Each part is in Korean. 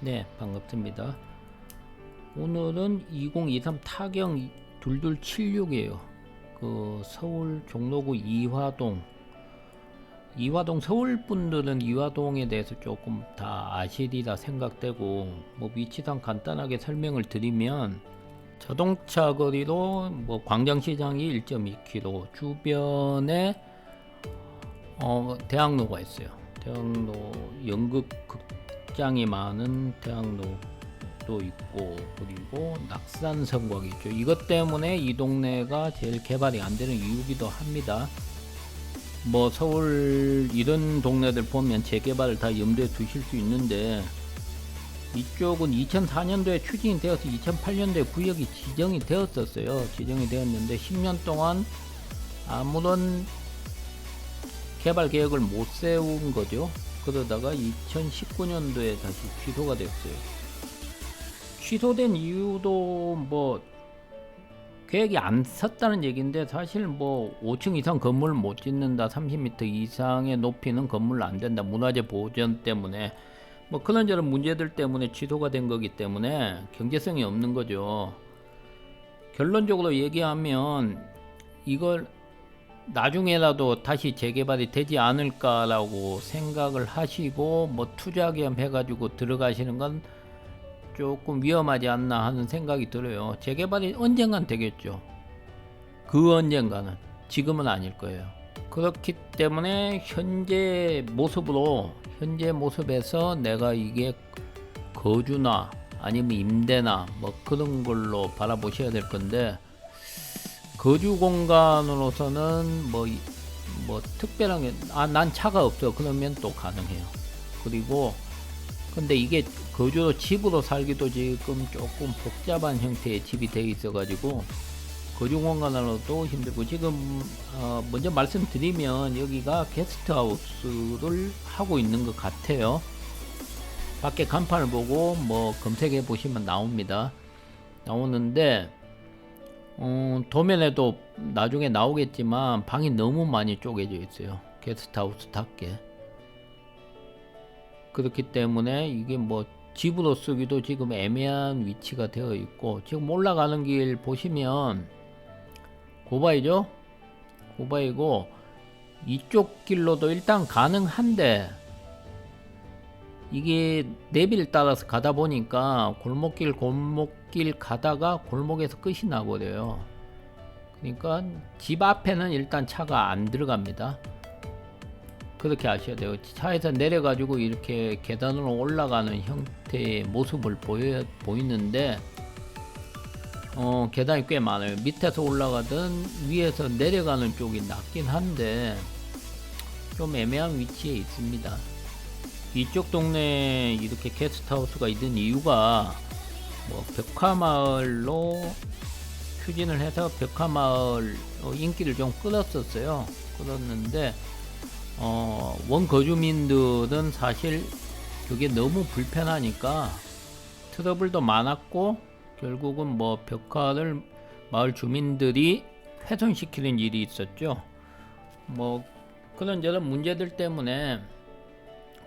네, 반갑습니다. 오늘은 2023 타경 2276이에요. 그 서울 종로구 이화동 이화동 서울 분들은 이화동에 대해서 조금 다 아시리라 생각되고 뭐 위치상 간단하게 설명을 드리면 자동차 거리로 뭐 광장시장이 1.2km 주변에 어 대학로가 있어요. 대학로 연극 극 장이 많은 대학로도 있고 그리고 낙산 성곽이 있죠. 이것 때문에 이 동네가 제일 개발이 안 되는 이유기도 합니다. 뭐 서울 이런 동네들 보면 재개발을 다 염두에 두실 수 있는데 이쪽은 2004년도에 추진이 되어서 2008년도에 구역이 지정이 되었었어요. 지정이 되었는데 10년 동안 아무런 개발 계획을 못 세운 거죠. 그러다가 2019년도에 다시 취소가 됐어요. 취소된 이유도 뭐 계획이 안 섰다는 얘기인데 사실 뭐 5층 이상 건물 못 짓는다 30m 이상의 높이는 건물 안 된다 문화재 보전 때문에 뭐 그런저런 문제들 때문에 취소가 된 거기 때문에 경제성이 없는 거죠 결론적으로 얘기하면 이걸 나중에라도 다시 재개발이 되지 않을까라고 생각을 하시고 뭐 투자 겸 해가지고 들어가시는 건 조금 위험하지 않나 하는 생각이 들어요. 재개발이 언젠간 되겠죠. 그 언젠가는 지금은 아닐 거예요. 그렇기 때문에 현재 모습으로 현재 모습에서 내가 이게 거주나 아니면 임대나 뭐 그런 걸로 바라보셔야 될 건데 거주 공간으로서는 뭐, 이- 뭐 특별한 게, 아, 난 차가 없어. 그러면 또 가능해요. 그리고, 근데 이게 거주로 집으로 살기도 지금 조금 복잡한 형태의 집이 되어 있어가지고, 거주 공간으로도 힘들고, 지금, 어, 먼저 말씀드리면 여기가 게스트하우스를 하고 있는 것 같아요. 밖에 간판을 보고 뭐 검색해 보시면 나옵니다. 나오는데, 어, 도면에도 나중에 나오겠지만 방이 너무 많이 쪼개져 있어요. 게스트하우스답게. 그렇기 때문에 이게 뭐 집으로 쓰기도 지금 애매한 위치가 되어 있고 지금 올라가는 길 보시면 고바이죠? 고바이고 이쪽 길로도 일단 가능한데 이게 내비를 따라서 가다 보니까 골목길 골목 길 가다가 골목에서 끝이 나버려요. 그러니까 집 앞에는 일단 차가 안 들어갑니다. 그렇게 아셔야 돼요. 차에서 내려가지고 이렇게 계단으로 올라가는 형태의 모습을 보여 보이는데 어, 계단이 꽤 많아요. 밑에서 올라가든 위에서 내려가는 쪽이 낫긴 한데 좀 애매한 위치에 있습니다. 이쪽 동네에 이렇게 게스트하우스가 있는 이유가 뭐 벽화마을로 추진을 해서 벽화마을 인기를 좀 끌었었어요. 끌었는데 어, 원거주민들은 사실 그게 너무 불편하니까 트러블도 많았고 결국은 뭐 벽화를 마을 주민들이 훼손시키는 일이 있었죠. 뭐 그런저런 문제들 때문에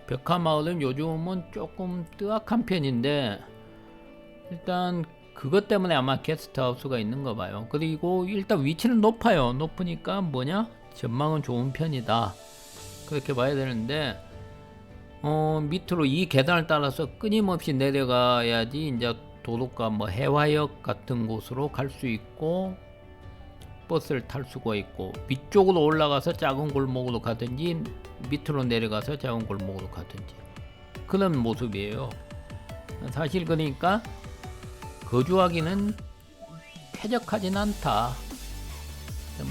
벽화마을은 요즘은 조금 뜨악한 편인데 일단 그것 때문에 아마 게스트하우스가 있는 거 봐요. 그리고 일단 위치는 높아요. 높으니까 뭐냐? 전망은 좋은 편이다. 그렇게 봐야 되는데 어 밑으로 이 계단을 따라서 끊임없이 내려가야지 이제 도로가 뭐 해화역 같은 곳으로 갈 수 있고 버스를 탈 수가 있고 위쪽으로 올라가서 작은 골목으로 가든지 밑으로 내려가서 작은 골목으로 가든지 그런 모습이에요. 사실 그러니까 거주하기는 쾌적하진 않다.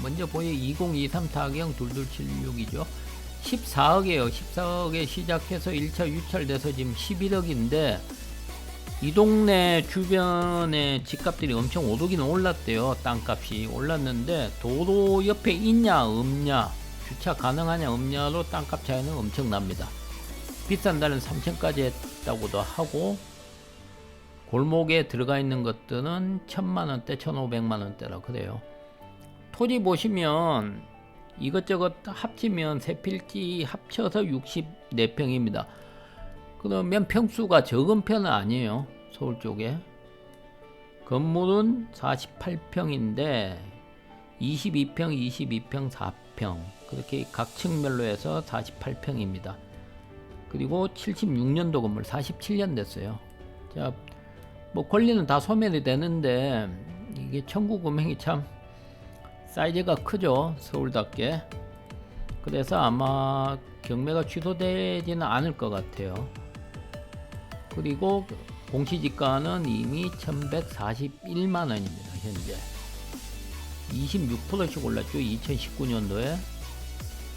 먼저 보여 2023 타경 2276이죠. 14억이에요. 14억에 시작해서 1차 유찰돼서 지금 11억인데 이 동네 주변에 집값들이 엄청 오르긴 올랐대요. 땅값이 올랐는데 도로 옆에 있냐 없냐 주차 가능하냐 없냐로 땅값 차이는 엄청납니다. 비싼 데는 3천까지 했다고도 하고 골목에 들어가 있는 것들은 천만 원대, 천오백만 원대라 그래요. 토지 보시면 이것저것 합치면 세 필지 합쳐서 64평입니다. 그러면 평수가 적은 편은 아니에요. 서울 쪽에. 건물은 48평인데 22평, 22평, 4평 그렇게 각 층별로 해서 48평입니다. 그리고 76년도 건물 47년 됐어요. 자, 뭐 권리는 다 소멸이 되는데 이게 청구 금액이 참 사이즈가 크죠. 서울답게. 그래서 아마 경매가 취소되지는 않을 것 같아요. 그리고 공시지가는 이미 1141만 원입니다. 현재 26%씩 올랐죠. 2019년도에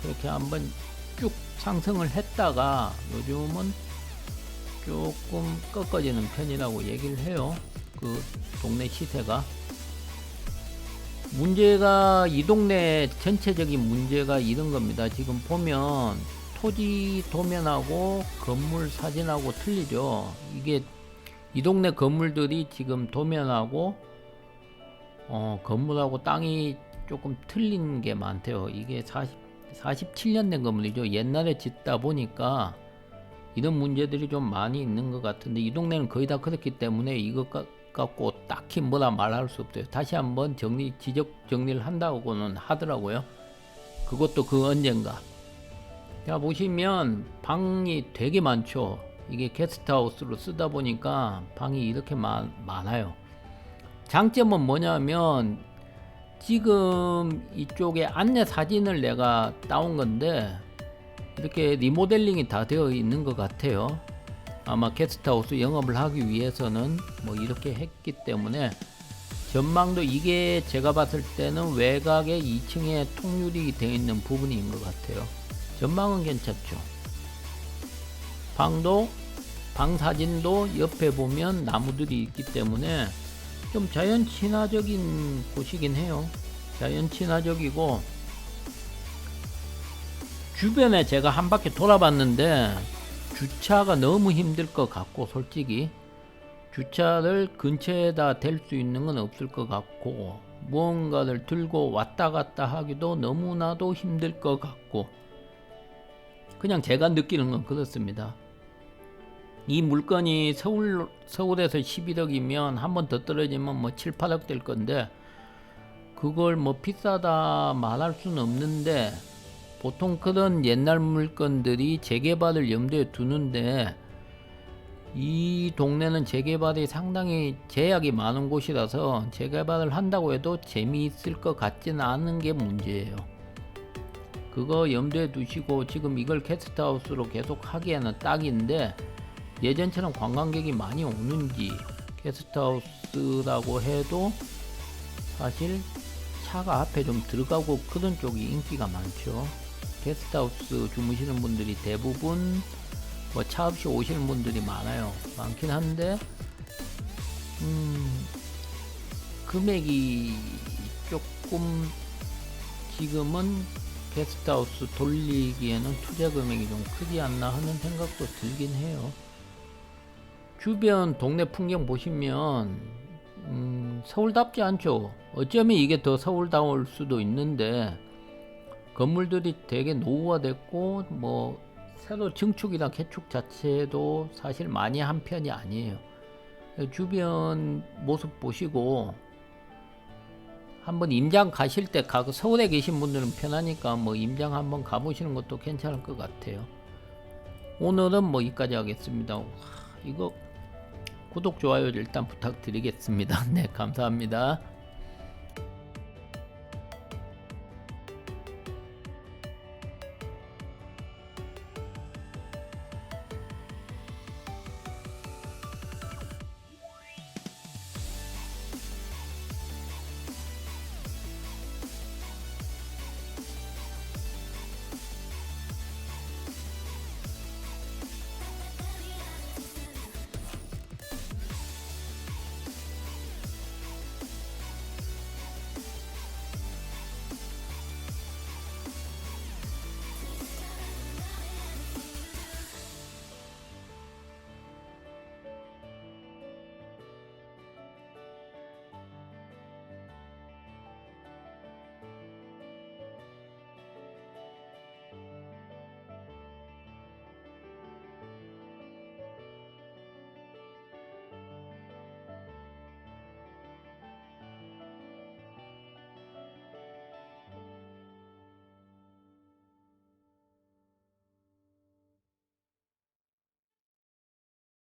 그렇게 한번 쭉 상승을 했다가 요즘은 조금 꺾어지는 편이라고 얘기를 해요. 그 동네 시세가 문제가 이 동네 전체적인 문제가 이런 겁니다. 지금 보면 토지 도면하고 건물 사진하고 틀리죠. 이게 이 동네 건물들이 지금 도면하고 어, 건물하고 땅이 조금 틀린 게 많대요. 이게 40, 47년 된 건물이죠. 옛날에 짓다 보니까 이런 문제들이 좀 많이 있는 것 같은데 이 동네는 거의 다 그렇기 때문에 이것 가- 갖고 딱히 뭐라 말할 수 없어요. 다시 한번 정리 지적 정리를 한다고는 하더라고요. 그것도 그 언젠가. 자 보시면 방이 되게 많죠. 이게 게스트하우스로 쓰다 보니까 방이 이렇게 많, 많아요. 장점은 뭐냐면 지금 이쪽에 안내 사진을 내가 따온 건데 이렇게 리모델링이 다 되어 있는 것 같아요. 아마 게스트하우스 영업을 하기 위해서는 뭐 이렇게 했기 때문에 전망도 이게 제가 봤을 때는 외곽에 2층에 통유리 되어 있는 부분인 것 같아요. 전망은 괜찮죠. 방도 방 사진도 옆에 보면 나무들이 있기 때문에 좀 자연 친화적인 곳이긴 해요. 자연 친화적이고 주변에 제가 한 바퀴 돌아봤는데 주차가 너무 힘들 것 같고 솔직히 주차를 근처에다 댈 수 있는 건 없을 것 같고 무언가를 들고 왔다 갔다 하기도 너무나도 힘들 것 같고 그냥 제가 느끼는 건 그렇습니다. 이 물건이 서울 서울에서 11억이면 한 번 더 떨어지면 뭐 7, 8억 될 건데 그걸 뭐 비싸다 말할 수는 없는데 보통 그런 옛날 물건들이 재개발을 염두에 두는데 이 동네는 재개발이 상당히 제약이 많은 곳이라서 재개발을 한다고 해도 재미있을 것 같지는 않은 게 문제예요. 그거 염두에 두시고 지금 이걸 게스트하우스로 계속 하기에는 딱인데 예전처럼 관광객이 많이 오는지 게스트하우스라고 해도 사실 차가 앞에 좀 들어가고 그런 쪽이 인기가 많죠. 게스트하우스 주무시는 분들이 대부분 뭐 차 없이 오시는 분들이 많아요. 많긴 한데 음, 금액이 조금 지금은 게스트하우스 돌리기에는 투자 금액이 좀 크지 않나 하는 생각도 들긴 해요. 주변 동네 풍경 보시면 음, 서울답지 않죠. 어쩌면 이게 더 서울다울 수도 있는데 건물들이 되게 노후화됐고 뭐 새로 증축이나 개축 자체도 사실 많이 한 편이 아니에요. 주변 모습 보시고 한번 임장 가실 때 가, 서울에 계신 분들은 편하니까 뭐 임장 한번 가보시는 것도 괜찮을 것 같아요. 오늘은 뭐 여기까지 하겠습니다. 와, 이거 구독 좋아요 일단 부탁드리겠습니다. 네 감사합니다.